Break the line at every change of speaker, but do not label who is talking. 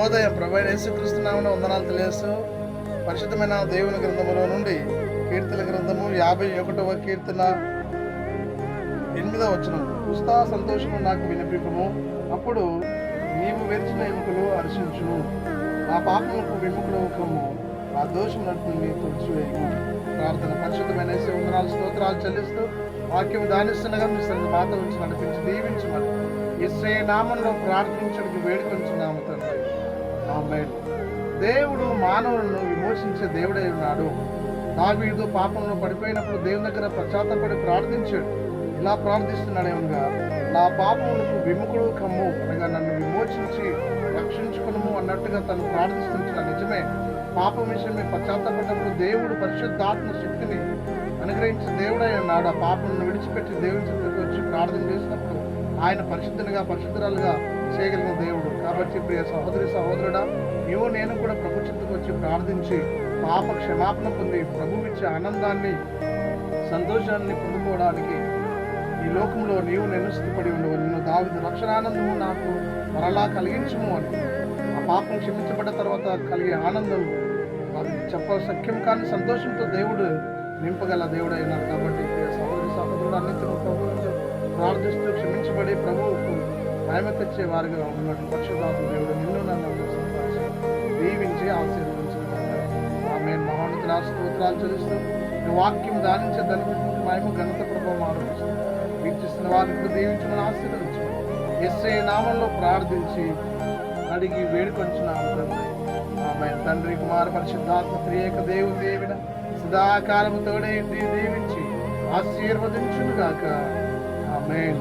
శుభోదయం ప్రభు యేసుక్రీస్తునామన వందనాలు తెలియస్తూ పరిశుద్ధమైన దేవుని గ్రంథములో నుండి కీర్తన గ్రంథము యాభై ఒకటవ కీర్తన ఎనిమిదవ వచ్చిన ఉత్సాహ సంతోషము నాకు వినిపింపము. అప్పుడు నీవు వెరిచిన ఎముకలు హర్షించును నా పాపములకు విముఖులవుకము ఆ దోషం నడుపుని తుడిచివేయము ప్రార్థన పరిశుద్ధమైన వందనాలు స్తోత్రాలు చెల్లిస్తూ వాక్యం దానిస్తుండగా మీ సన్ని బాధ ఉంచి నడిపించి దీవించమని. ఇస్రే నామంలో ప్రార్థించడానికి వేడుకొంచున్నాము తండ్రి. దేవుడు మానవులను విమోచించే దేవుడై ఉన్నాడు. దావీడు పాపంలో పడిపోయినప్పుడు దేవుని దగ్గర పశ్చాత్తపడి ప్రార్థించాడు. ఇలా ప్రార్థిస్తున్నాడేమనగా నా పాపములకు విముఖుడు కమ్ము అనగా నన్ను విమోచించి రక్షించుకును అన్నట్టుగా తను ప్రార్థిస్తున్న నిజమే పాపం విషయమే పశ్చాత్తపడినప్పుడు దేవుడు పరిశుద్ధాత్మ శక్తిని అనుగ్రహించిన దేవుడై ఉన్నాడు. ఆ పాపను విడిచిపెట్టి దేవుని చెట్టుకు వచ్చి ప్రార్థన చేసినప్పుడు ఆయన పరిశుద్ధునిగా పరిశుద్ధురాలుగా చేయగలిగిన దేవుడు. కాబట్టి ప్రియ సహోదరి సహోదరుడా నీవు నేను కూడా ప్రభు చింతకు వచ్చి ప్రార్థించి పాప క్షమాపణ పొంది ప్రభు ఇచ్చే ఆనందాన్ని సంతోషాన్ని పొందుకోవడానికి ఈ లోకంలో నీవు నేను స్థితిపడి ఉండవు. నిన్ను దావిద రక్షణానందము నాకు మరలా కలిగించము అని. ఆ పాపం క్షమించబడ్డ తర్వాత కలిగే ఆనందం అది చెప్ప సఖ్యం కాని సంతోషంతో దేవుడు నింపగల దేవుడు అయినాడు కాబట్టి సహోదరి సహోదరుడు అన్నింటిలో ప్రభువుతో ప్రార్థిస్తూ క్షమించబడి ప్రభువుకు మహిమ తెచ్చే వారిగా ఉన్నట్టు పరిశుద్ధాత్మ దేవుడు నిన్ను నన్ను దీవించి ఆశీర్వదించిన ఆమె మహోన్నతుల స్తోత్రాలు చెల్లిస్తూ వాక్యం దానించే దాని గురించి మహిమ ఘనత ప్రభావం ఆరోపిస్తూ వీక్షిస్తున్న వారిని దీవించమని ఆశీర్వదించమని ఎస్ఐ నామంలో ప్రార్థించి అడిగి వేడుకొంచున్నాము తండ్రి. ఆమె తండ్రి కుమార పరిశుద్ధాత్మ త్రియేక దేవు దేవిన సదాకాలము తోడే దీవించి ఆశీర్వదించును గాక ఆమెన్.